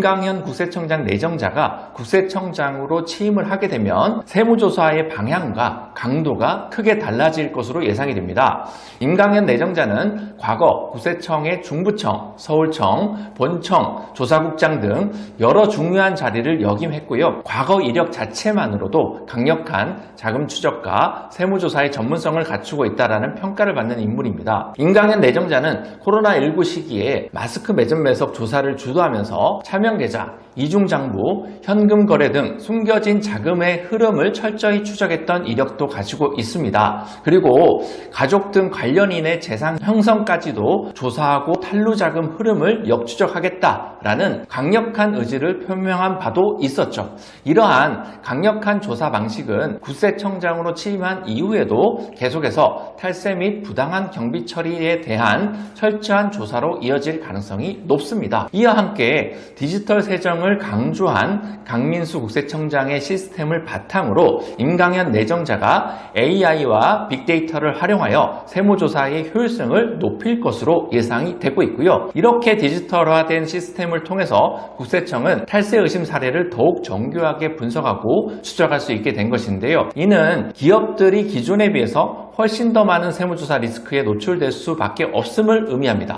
김강현 국세청장 내정자가 국세청장으로 취임을 하게 되면 세무조사의 방향과 강도가 크게 달라질 것으로 예상이 됩니다. 임강현 내정자는 과거 국세청의 중부청, 서울청, 본청, 조사국장 등 여러 중요한 자리를 역임했고요. 과거 이력 자체만으로도 강력한 자금 추적과 세무조사의 전문성을 갖추고 있다라는 평가를 받는 인물입니다. 임강현 내정자는 코로나19 시기에 마스크 매점 매석 조사를 주도하면서 차명 계좌, 이중장부, 현금 거래 등 숨겨진 자금의 흐름을 철저히 추적했던 이력도 가지고 있습니다. 그리고 가족 등 관련인의 재산 형성까지도 조사하고 탈루 자금 흐름을 역추적하겠다라는 강력한 의지를 표명한 바도 있었죠. 이러한 강력한 조사 방식은 국세청장으로 취임한 이후에도 계속해서 탈세 및 부당한 경비 처리에 대한 철저한 조사로 이어질 가능성이 높습니다. 이와 함께 디지털 세정을 강조한 강민수 국세청장의 시스템을 바탕으로 임강현 내정자가 AI와 빅데이터를 활용하여 세무조사의 효율성을 높일 것으로 예상이 되고 있고요. 이렇게 디지털화된 시스템을 통해서 국세청은 탈세 의심 사례를 더욱 정교하게 분석하고 추적할 수 있게 된 것인데요. 이는 기업들이 기존에 비해서 훨씬 더 많은 세무조사 리스크에 노출될 수밖에 없음을 의미합니다.